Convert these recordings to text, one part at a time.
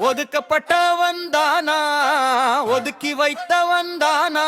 ஒதுக்கப்பட்டவன் தானா ஒதுக்கி வைத்தவன் தானா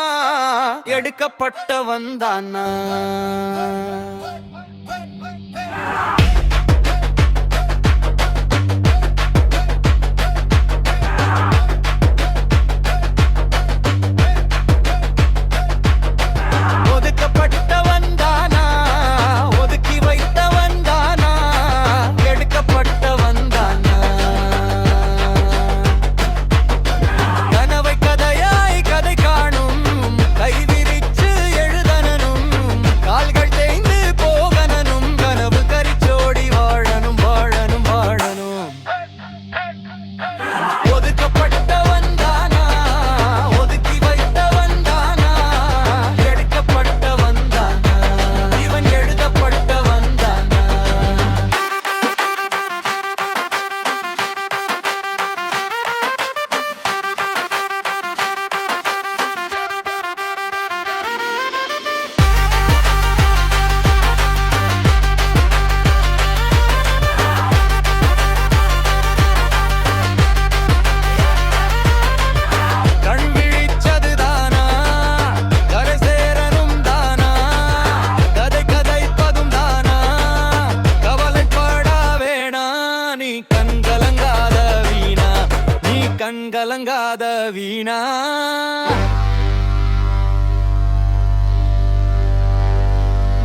கண்கலங்காத வீணா.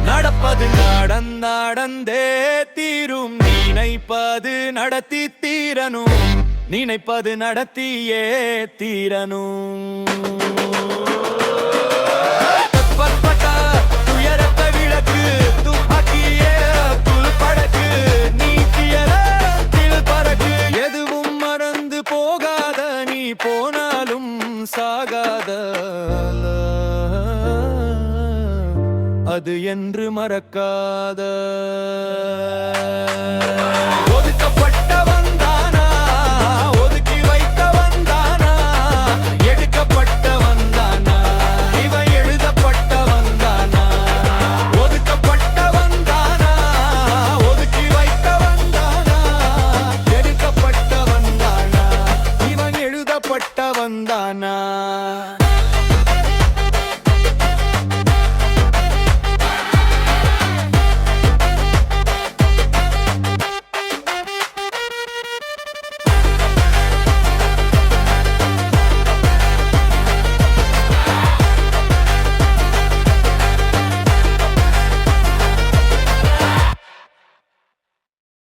நடப்பது நடந்தாடந்தே தீரும். நினைப்பது நடத்தி தீரனும் நினைப்பது நடத்தியே தீரனும் போனாலும் சாகாத அது என்று மறக்காத.